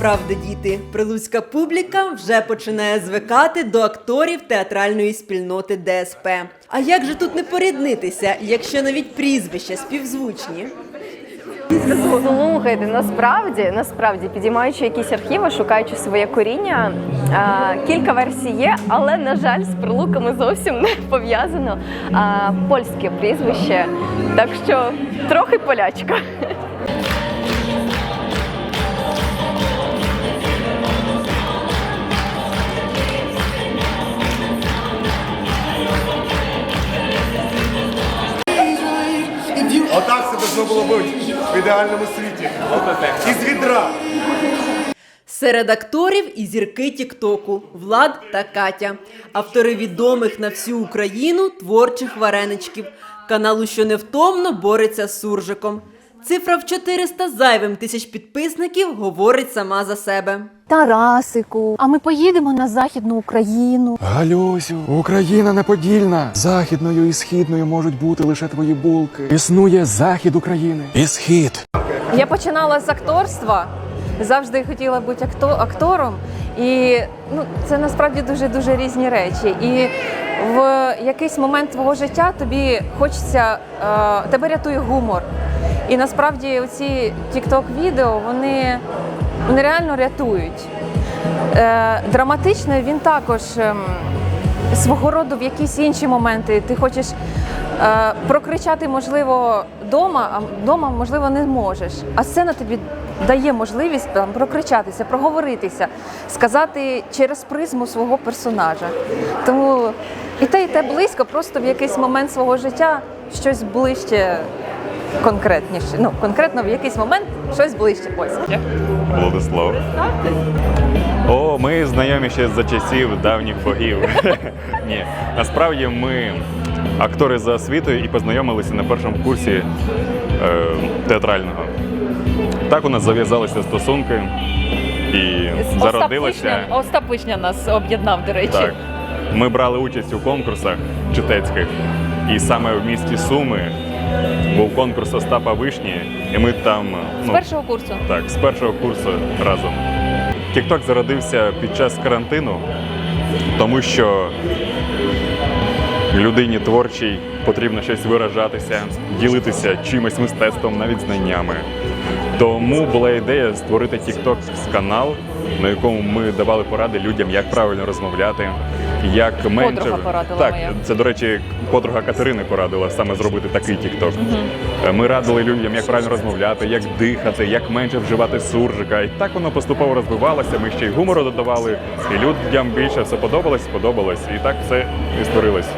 правди, діти, прилуцька публіка вже починає звикати до акторів театральної спільноти ДСП. А як же тут не поріднитися, якщо навіть прізвища співзвучні? Слухайте, насправді, насправді, підіймаючи якісь архіви, шукаючи своє коріння, кілька версій є, але на жаль, з прилуками зовсім не пов'язано. Польське прізвище, так що трохи полячка. Должно було бути в ідеальному світі. Із відра. Серед акторів і зірки Тіктоку Влад та Катя, автори відомих на всю Україну творчих вареничків, каналу, що невтомно бореться з суржиком. Цифра в 400 зайвим тисяч підписників говорить сама за себе. Тарасику, а ми поїдемо на західну Україну. Галюсю, Україна неподільна. Західною і східною можуть бути лише твої булки. Існує захід України і схід. Я починала з акторства. Завжди хотіла бути акто- актором, і ну, це насправді дуже дуже різні речі. І в якийсь момент твого життя тобі хочеться е, тебе рятує гумор. І насправді ці тікток відео вони, вони реально рятують. Е, драматично він також ем, свого роду в якісь інші моменти. Ти хочеш е, прокричати, можливо, вдома, а вдома, можливо, не можеш. А сцена тобі дає можливість там, прокричатися, проговоритися, сказати через призму свого персонажа. Тому і те, і те близько, просто в якийсь момент свого життя щось ближче. Конкретніше, ну конкретно в якийсь момент щось ближче. Ось. Владислав. О, ми знайомі ще за часів давніх богів. Ні, насправді ми актори за освітою і познайомилися на першому курсі е, театрального. Так у нас зав'язалися стосунки і зародилося. Остап Вишня нас об'єднав, до речі. Так. Ми брали участь у конкурсах читецьких, і саме в місті Суми був конкурс Остапа Вишні, і ми там З ну, першого курсу. так, з першого курсу разом. TikTok зародився під час карантину, тому що людині творчій потрібно щось виражатися, ділитися чимось мистецтвом, навіть знаннями. Тому була ідея створити TikTok канал, на якому ми давали поради людям, як правильно розмовляти, як менше порадила так. моя. Це, до речі, подруга Катерини порадила саме зробити такий тікток. Угу. Ми радили людям, як правильно розмовляти, як дихати, як менше вживати суржика. І так воно поступово розвивалося. Ми ще й гумору додавали, і людям більше все подобалось, сподобалось. І так все і створилось.